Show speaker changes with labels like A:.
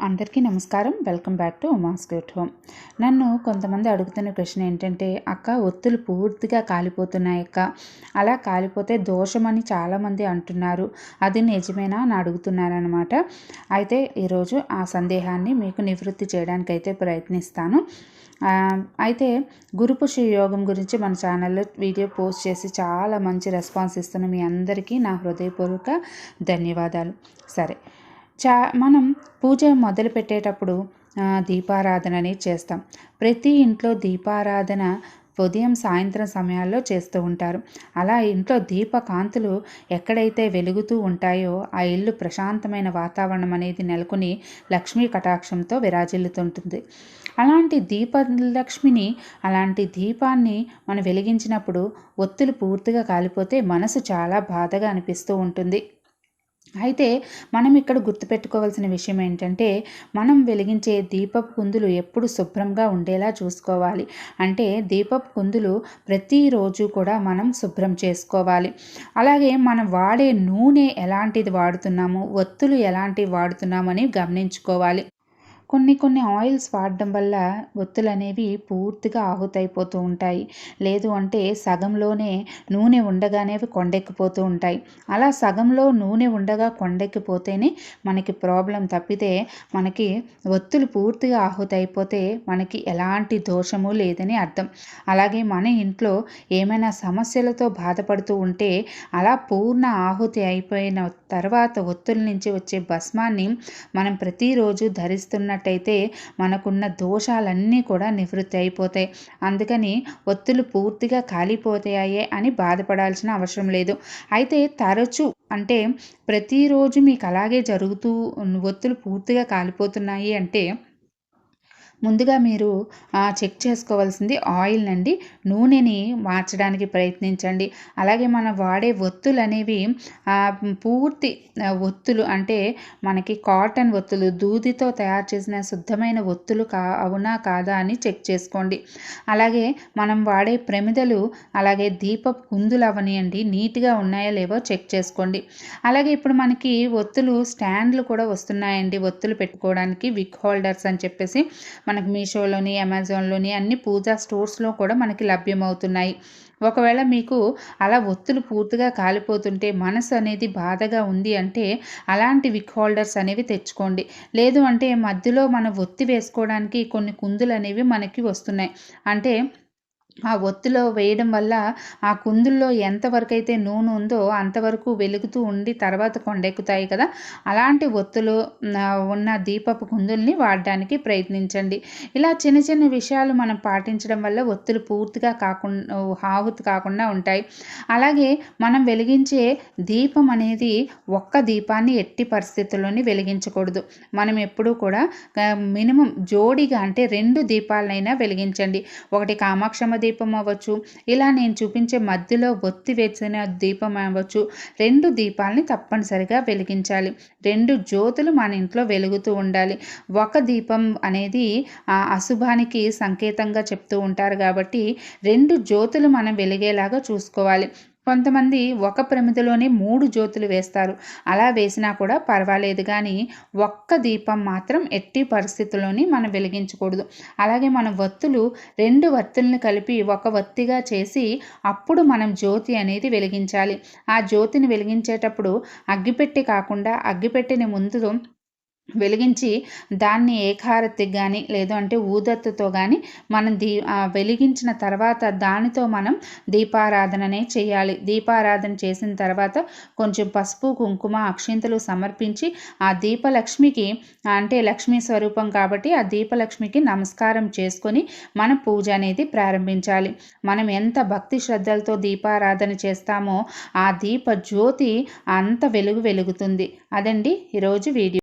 A: అందరికీ నమస్కారం. Welcome back to Uma's good home. నన్ను కొంతమంది అడుగుతున్న క్వశ్చన్ ఏంటంటే అక్క ఒత్తులు పూర్తిగా కాలిపోతున్నాయి అక్క. అలా కాలిపోతే దోషమని చాలామంది అంటున్నారు. అది నిజమేనా? అని అడుగుతున్నారనమాట అయితే ఈరోజు ఆ సందేహాన్ని మీకు నివృత్తి చేయడానికైతే ప్రయత్నిస్తాను. అయితే గురుపుషి యోగం గురించి మన ఛానల్లో వీడియో పోస్ట్ చేసి చాలా మంచి రెస్పాన్స్ ఇస్తున్న మీ అందరికీ నా హృదయపూర్వక ధన్యవాదాలు. సరే చా మనం పూజ మొదలు పెట్టేటప్పుడు దీపారాధనని చేస్తాం. ప్రతి ఇంట్లో దీపారాధన ఉదయం సాయంత్రం సమయాల్లో చేస్తూ ఉంటారు. అలా ఇంట్లో దీపకాంతులు ఎక్కడైతే వెలుగుతూ ఉంటాయో ఆ ఇల్లు ప్రశాంతమైన వాతావరణం అనేది నెలకొని లక్ష్మీ కటాక్షంతో విరాజిల్లుతుంటుంది. అలాంటి దీపలక్ష్మిని అలాంటి దీపాన్ని మనం వెలిగించినప్పుడు ఒత్తులు పూర్తిగా కాలిపోతే మనసు చాలా బాధగా అనిపిస్తూ ఉంటుంది. అయితే మనం ఇక్కడ గుర్తుపెట్టుకోవాల్సిన విషయం ఏంటంటే మనం వెలిగించే దీపపు కుందులు ఎప్పుడు శుభ్రంగా ఉండేలా చూసుకోవాలి. అంటే దీపపు కుందులు ప్రతిరోజు కూడా మనం శుభ్రం చేసుకోవాలి. అలాగే మనం వాడే నూనె ఎలాంటిది వాడుతున్నాము ఒత్తులు ఎలాంటివి వాడుతున్నామని గమనించుకోవాలి. కొన్ని కొన్ని ఆయిల్స్ వాడడం వల్ల ఒత్తులు అనేవి పూర్తిగా ఆహుతైపోతూ ఉంటాయి. లేదు అంటే సగంలోనే నూనె ఉండగానే కొండెక్కిపోతూ ఉంటాయి. అలా సగంలో నూనె ఉండగా కొండెక్కిపోతేనే మనకి ప్రాబ్లం తప్పితే మనకి ఒత్తులు పూర్తిగా ఆహుతైపోతే మనకి ఎలాంటి దోషము లేదని అర్థం. అలాగే మన ఇంట్లో ఏమైనా సమస్యలతో బాధపడుతూ ఉంటే అలా పూర్ణ ఆహుతి అయిపోయిన తర్వాత ఒత్తుల నుంచి వచ్చే భస్మాన్ని మనం ప్రతిరోజు ధరిస్తున్న చేసుకున్నట్టయితే మనకున్న దోషాలన్నీ కూడా నివృత్తి అయిపోతాయి. అందుకని ఒత్తులు పూర్తిగా కాలిపోతాయే అని బాధపడాల్సిన అవసరం లేదు. అయితే తరచు అంటే ప్రతిరోజు మీకు అలాగే జరుగుతూ ఒత్తులు పూర్తిగా కాలిపోతున్నాయి అంటే ముందుగా మీరు చెక్ చేసుకోవాల్సింది ఆయిల్ అండి నూనెని మార్చడానికి ప్రయత్నించండి. అలాగే మనం వాడే ఒత్తులు అనేవి పూర్తి ఒత్తులు అంటే మనకి కాటన్ ఒత్తులు దూదితో తయారు చేసిన శుద్ధమైన ఒత్తులు కా అవునా కాదా అని చెక్ చేసుకోండి. అలాగే మనం వాడే ప్రమిదలు అలాగే దీపపు కుందులు అవనియండి నీట్గా ఉన్నాయో లేవో చెక్ చేసుకోండి. అలాగే ఇప్పుడు మనకి ఒత్తులు స్టాండ్లు కూడా వస్తున్నాయండి ఒత్తులు పెట్టుకోవడానికి విక్ హోల్డర్స్ అని చెప్పేసి. మనకు మీషోలోని అమెజాన్లోని అన్ని పూజా స్టోర్స్లో కూడా మనకి లభ్యమవుతున్నాయి. ఒకవేళ మీకు అలా ఒత్తులు పూర్తిగా కాలిపోతుంటే మనసు అనేది బాధగా ఉంది అంటే అలాంటి విక్ హోల్డర్స్ అనేవి తెచ్చుకోండి. లేదు అంటే మధ్యలో మన ఒత్తి వేసుకోవడానికి కొన్ని కుందులు అనేవి మనకి వస్తున్నాయి. అంటే ఆ ఒత్తిలో వేయడం వల్ల ఆ కుందుల్లో ఎంతవరకు అయితే నూనె ఉందో అంతవరకు వెలుగుతూ ఉండి తర్వాత కొండెక్కుతాయి కదా. అలాంటి ఒత్తులు ఉన్న దీపపు కుందుల్ని వాడడానికి ప్రయత్నించండి. ఇలా చిన్న చిన్న విషయాలు మనం పాటించడం వల్ల ఒత్తులు పూర్తిగా కాకుండా హాహుతి కాకుండా ఉంటాయి. అలాగే మనం వెలిగించే దీపం అనేది ఒక్క దీపాన్ని ఎట్టి పరిస్థితుల్లోని వెలిగించకూడదు. మనం ఎప్పుడూ కూడా మినిమం జోడిగా అంటే రెండు దీపాలనైనా వెలిగించండి. ఒకటి కామాక్షమ్మ దీపం అవ్వచ్చు. ఇలా నేను చూపించే మధ్యలో ఒత్తి వేసిన దీపం అవ్వచ్చు. రెండు దీపాలని తప్పనిసరిగా వెలిగించాలి. రెండు జ్యోతులు మన ఇంట్లో వెలుగుతూ ఉండాలి. ఒక దీపం అనేది ఆ అశుభానికి సంకేతంగా చెప్తూ ఉంటారు కాబట్టి రెండు జ్యోతులు మనం వెలిగేలాగా చూసుకోవాలి. కొంతమంది ఒక ప్రమిదలోనే మూడు జ్యోతులు వేస్తారు. అలా వేసినా కూడా పర్వాలేదు కానీ ఒక్క దీపం మాత్రం ఎట్టి పరిస్థితుల్లోని మనం వెలిగించకూడదు. అలాగే మన వత్తులు రెండు వత్తుల్ని కలిపి ఒక వత్తిగా చేసి అప్పుడు మనం జ్యోతి అనేది వెలిగించాలి. ఆ జ్యోతిని వెలిగించేటప్పుడు అగ్గిపెట్టి కాకుండా అగ్గిపెట్టిని ముందు వెలిగించి దాన్ని ఏకారతికి కానీ లేదంటే ఊదత్తుతో కానీ మనం దీ వెలిగించిన తర్వాత దానితో మనం దీపారాధననే చేయాలి. దీపారాధన చేసిన తర్వాత కొంచెం పసుపు కుంకుమ అక్షింతలు సమర్పించి ఆ దీపలక్ష్మికి అంటే లక్ష్మీ స్వరూపం కాబట్టి ఆ దీపలక్ష్మికి నమస్కారం చేసుకొని మన పూజ అనేది ప్రారంభించాలి. మనం ఎంత భక్తి శ్రద్ధలతో దీపారాధన చేస్తామో ఆ దీప జ్యోతి అంత వెలుగు వెలుగుతుంది. అదండి ఈరోజు వీడియో.